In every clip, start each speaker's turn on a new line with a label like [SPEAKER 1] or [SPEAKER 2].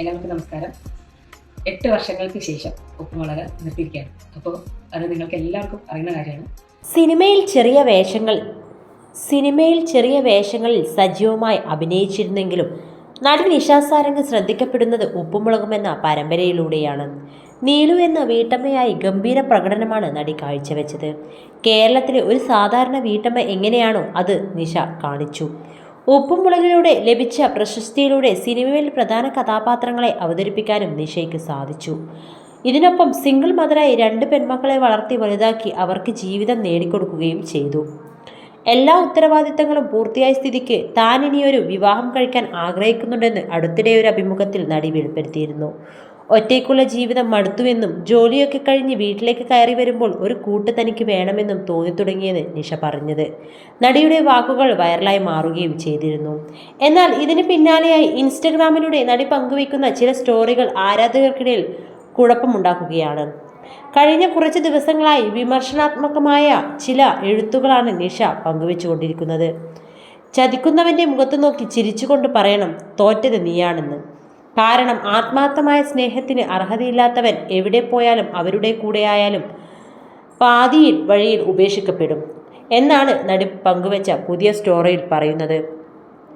[SPEAKER 1] എല്ലാവർക്കും നമസ്കാരം. എട്ട് വർഷങ്ങൾക്ക് ശേഷം ഉപ്പുമുളക് നിർത്തിയിരിക്കുകയാണ്. അപ്പോൾ അത് നിങ്ങൾക്ക് എല്ലാവർക്കും അറിയുന്ന കാര്യമാണ്.
[SPEAKER 2] സിനിമയിൽ ചെറിയ വേഷങ്ങൾ സിനിമയിൽ ചെറിയ വേഷങ്ങളിൽ സജീവമായി അഭിനയിച്ചിരുന്നെങ്കിലും നടി നിശാസാരംഗ് ശ്രദ്ധിക്കപ്പെടുന്നത് ഉപ്പുമുളകും എന്ന പരമ്പരയിലൂടെയാണ്. നീലു എന്ന വീട്ടമ്മയായി ഗംഭീര പ്രകടനമാണ് നടി കാഴ്ചവെച്ചത്. കേരളത്തിലെ ഒരു സാധാരണ വീട്ടമ്മ എങ്ങനെയാണോ അത് നിശ കാണിച്ചു. ഉപ്പുമുളകിലൂടെ ലഭിച്ച പ്രശസ്തിയിലൂടെ സിനിമയിൽ പ്രധാന കഥാപാത്രങ്ങളെ അവതരിപ്പിക്കാനും നിഷയ്ക്ക് സാധിച്ചു. ഇതിനൊപ്പം സിംഗിൾ മദറായി രണ്ട് പെൺമക്കളെ വളർത്തി വലുതാക്കി അവർക്ക് ജീവിതം നേടിക്കൊടുക്കുകയും ചെയ്തു. എല്ലാ ഉത്തരവാദിത്തങ്ങളും പൂർത്തിയായ സ്ഥിതിക്ക് താൻ ഇനിയൊരു വിവാഹം കഴിക്കാൻ ആഗ്രഹിക്കുന്നുണ്ടെന്ന് അടുത്തിടെ ഒരു അഭിമുഖത്തിൽ നടി വെളിപ്പെടുത്തിയിരുന്നു. ഒറ്റയ്ക്കുള്ള ജീവിതം മടുത്തുവെന്നും ജോലിയൊക്കെ കഴിഞ്ഞ് വീട്ടിലേക്ക് കയറി വരുമ്പോൾ ഒരു കൂട്ട് തനിക്ക് വേണമെന്നും തോന്നി തുടങ്ങിയത് നിഷ പറഞ്ഞത്. നടിയുടെ വാക്കുകൾ വൈറലായി മാറുകയും ചെയ്തിരുന്നു. എന്നാൽ ഇതിന് പിന്നാലെയായി ഇൻസ്റ്റഗ്രാമിലൂടെ നടി പങ്കുവയ്ക്കുന്ന ചില സ്റ്റോറികൾ ആരാധകർക്കിടയിൽ കുഴപ്പമുണ്ടാക്കുകയാണ്. കഴിഞ്ഞ കുറച്ച് ദിവസങ്ങളായി വിമർശനാത്മകമായ ചില എഴുത്തുകളാണ് നിഷ പങ്കുവെച്ചുകൊണ്ടിരിക്കുന്നത്. ചതിക്കുന്നവന്റെ മുഖത്ത് നോക്കി ചിരിച്ചുകൊണ്ട് പറയണം തോറ്റത് നീയാണെന്ന്. കാരണം ആത്മാർത്ഥമായ സ്നേഹത്തിന് അർഹതയില്ലാത്തവൻ എവിടെ പോയാലും അവരുടെ കൂടെയായാലും പാതിയിൽ വഴിയിൽ ഉപേക്ഷിക്കപ്പെടും. എന്നാണ് നടി പങ്കുവച്ച പുതിയ സ്റ്റോറിയിൽ പറയുന്നത്.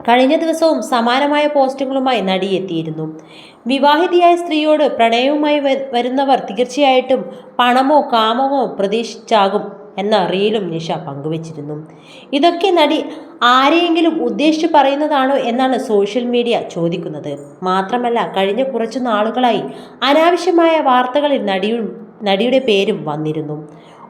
[SPEAKER 2] കഴിഞ്ഞ ദിവസവും സമാനമായ പോസ്റ്റുകളുമായി നടി എത്തിയിരുന്നു. വിവാഹിതയായ സ്ത്രീയോട് പ്രണയവുമായി വരുന്നവർ തീർച്ചയായിട്ടും പണമോ കാമമോ പ്രതീക്ഷിച്ചാകും എന്ന അറിയിലും നിഷ പങ്കുവച്ചിരുന്നു. ഇതൊക്കെ നടി ആരെയെങ്കിലും ഉദ്ദേശിച്ച് പറയുന്നതാണോ എന്നാണ് സോഷ്യൽ മീഡിയ ചോദിക്കുന്നത്. മാത്രമല്ല കഴിഞ്ഞ കുറച്ചു നാളുകളായി അനാവശ്യമായ വാർത്തകളിൽ നടിയും നടിയുടെ പേരും വന്നിരുന്നു.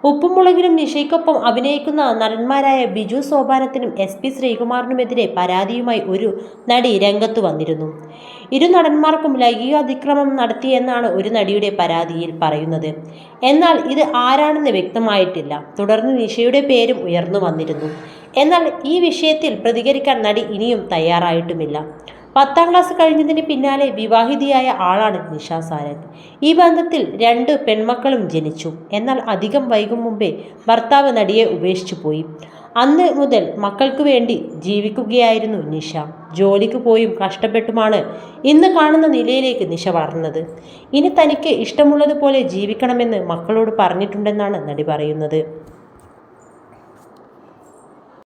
[SPEAKER 2] ഉപ്പുമുളകിലും നിഷയ്ക്കൊപ്പം അഭിനയിക്കുന്ന നടന്മാരായ ബിജു സോപാനത്തിനും എസ് പി ശ്രീകുമാറിനുമെതിരെ പരാതിയുമായി ഒരു നടി രംഗത്തു വന്നിരുന്നു. ഇരു നടന്മാർക്കും ലൈംഗിക അതിക്രമം നടത്തിയെന്നാണ് ഒരു നടിയുടെ പരാതിയിൽ പറയുന്നത്. എന്നാൽ ഇത് ആരാണെന്ന് വ്യക്തമായിട്ടില്ല. തുടർന്ന് നിഷയുടെ പേരും ഉയർന്നു വന്നിരുന്നു. എന്നാൽ ഈ വിഷയത്തിൽ പ്രതികരിക്കാൻ നടി ഇനിയും തയ്യാറായിട്ടുമില്ല. പത്താം ക്ലാസ് കഴിഞ്ഞതിന് പിന്നാലെ വിവാഹിതയായ ആളാണ് നിഷ സാരംഗ്. ഈ ബന്ധത്തിൽ രണ്ട് പെൺമക്കളും ജനിച്ചു. എന്നാൽ അധികം വൈകും മുമ്പേ ഭർത്താവ് നടിയെ ഉപേക്ഷിച്ചു പോയി. അന്ന് മുതൽ മക്കൾക്ക് വേണ്ടി ജീവിക്കുകയായിരുന്നു നിഷ. ജോലിക്ക് പോയും കഷ്ടപ്പെട്ടുമാണ് ഇന്ന് കാണുന്ന നിലയിലേക്ക് നിഷ വളർന്നത്. ഇനി തനിക്ക് ഇഷ്ടമുള്ളതുപോലെ ജീവിക്കണമെന്ന് മക്കളോട് പറഞ്ഞിട്ടുണ്ടെന്നാണ് നടി പറയുന്നത്.